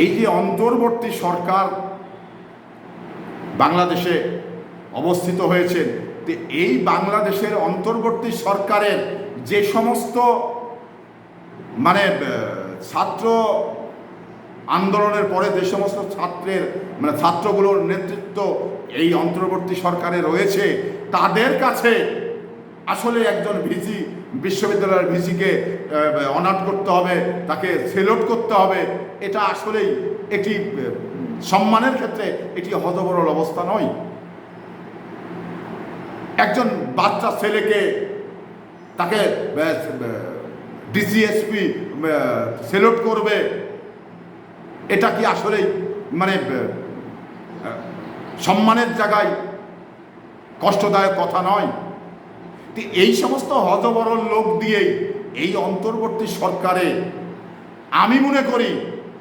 এই যে অন্তর্বর্তী সরকার বাংলাদেশে অবস্থিত হয়েছেন, তো এই বাংলাদেশের অন্তর্বর্তী সরকারের যে সমস্ত মানে ছাত্র আন্দোলনের পরে যে সমস্ত ছাত্রের মানে ছাত্রগুলোর নেতৃত্ব এই অন্তর্বর্তী সরকারে রয়েছে, তাদের কাছে আসলে একজন ভিসি, বিশ্ববিদ্যালয়ের ভিসিকে অনাট করতে হবে, তাকে সেলট করতে হবে, এটা আসলেই একটি সম্মানের ক্ষেত্রে এটি হতবরল অবস্থা নয়। একজন বাচ্চা ছেলেকে তাকে ডিসিএসপি সেলট করবে, এটা কি আসলেই মানে সম্মানের জায়গায় কষ্টদায়ক কথা নয়? এই সমস্ত হতবরল লোক দিয়েই এই অন্তর্বর্তী সরকারে আমি মনে করি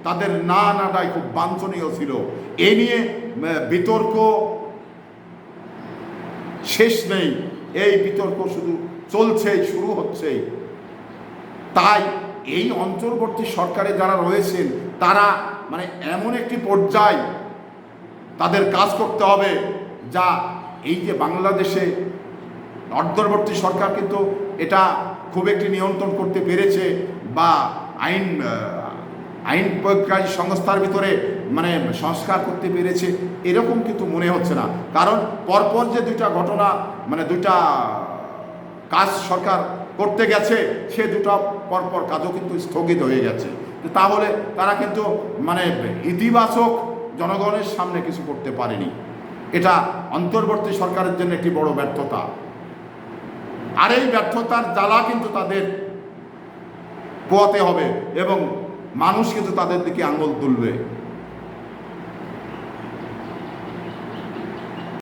তাদের না নাটাই খুব বাঞ্ছনীয় ছিল। এ নিয়ে বিতর্ক শেষ নেই। এই বিতর্ক শুধু চলছেই, শুরু হচ্ছেই। তাই এই অন্তর্বর্তী সরকারে যারা রয়েছেন, তারা মানে এমন একটি পর্যায় তাদের কাজ করতে হবে যা এই যে বাংলাদেশে অন্তর্বর্তী সরকার কিন্তু এটা খুব একটি নিয়ন্ত্রণ করতে পেরেছে বা আইন আইন প্রয়োগকারী সংস্থার ভিতরে মানে সংস্কার করতে পেরেছে, এরকম কিন্তু মনে হচ্ছে না। কারণ পরপর যে দুইটা ঘটনা মানে দুইটা কাজ সরকার করতে গেছে, সে দুটো পরপর কাজও কিন্তু স্থগিত হয়ে গেছে। তাহলে তারা কিন্তু মানে ইতিবাচক জনগণের সামনে কিছু করতে পারেনি। এটা অন্তর্বর্তী সরকারের জন্য একটি বড় ব্যর্থতা। আর এই ব্যর্থতার জ্বালা কিন্তু তাদের পোয়াতে হবে এবং মানুষ কিন্তু তাদের দিকে আঙুল তুলবে।